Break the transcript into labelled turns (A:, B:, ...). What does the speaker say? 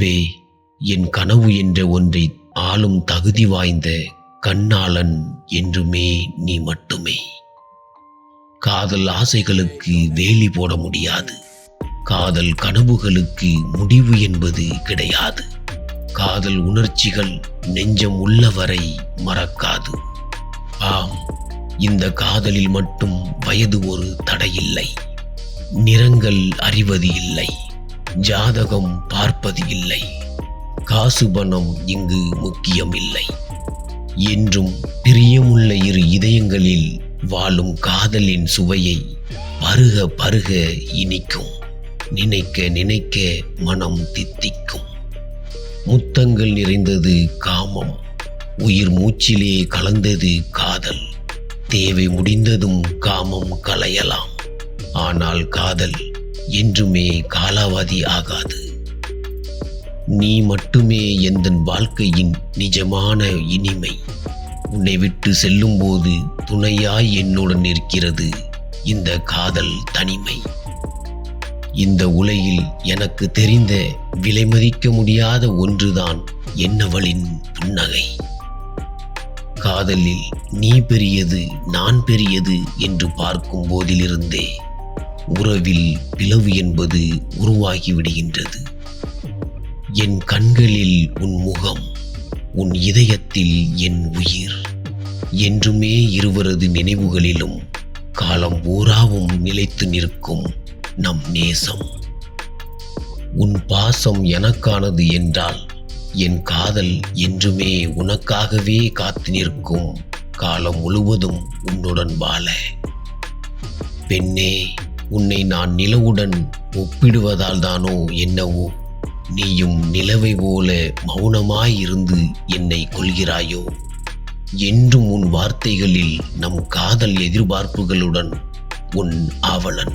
A: முன்பே என் கனவு என்ற ஒன்றை ஆளும் தகுதி வாய்ந்த கண்ணாளன் என்றுமே நீ மட்டுமே. காதல் ஆசைகளுக்கு வேலி போட முடியாது. காதல் கனவுகளுக்கு முடிவு என்பது கிடையாது. காதல் உணர்ச்சிகள் நெஞ்சம் உள்ளவரை மறக்காது. ஆம் இந்த காதலில் மட்டும் வயது ஒரு தடையில்லை. நிறங்கள் அறிவது இல்லை. ஜாதகம் பார்ப்பது இல்லை. காசு பணம் இங்கு முக்கியமில்லை. என்றும் பிரியமுள்ள இரு இதயங்களில் வாழும் காதலின் சுவையை பருக பருக இனிக்கும். நினைக்க நினைக்க மனம் தித்திக்கும். முத்தங்கள் நிறைந்தது காமம். உயிர் மூச்சிலே கலந்தது காதல். தேவை முடிந்ததும் காமம் கலையலாம் ஆனால் காதல் என்றுமே காலாவதி ஆகாது. நீ மட்டுமே எந்தன் வாழ்க்கையின் நிஜமான இனிமை. உன்னை விட்டு செல்லும்போது துணையாய் என்னுடன் இருக்கிறது இந்த காதல் தனிமை. இந்த உலகில் எனக்கு தெரிந்த விலைமதிக்க முடியாத ஒன்றுதான் என்னவளின் புன்னகை. காதலில் நீ பெரியது நான் பெரியது என்று பார்க்கும் போதிலிருந்தே உறவில் பிளவு என்பது உருவாகிவிடுகின்றது. என் கண்களில் உன் முகம் உன் இதயத்தில் என் உயிர். என்றுமே இருவரது நினைவுகளிலும் காலம் பூராவும் நிலைத்து நிற்கும் நம் நேசம். உன் பாசம் எனக்கானது என்றால் என் காதல் என்றுமே உனக்காகவே காத்து நிற்கும் காலம் முழுவதும் உன்னுடன் வாழ. பெண்ணே உன்னை நான் நிலவுடன் ஒப்பிடுவதால் தானோ என்னவோ? நீயும் நிலவை போல மௌனமாய் இருந்து என்னை கொள்கிறாயோ என்றும் உன் வார்த்தைகளில் நம் காதல் எதிர்பார்ப்புகளுடன் உன் ஆவலன்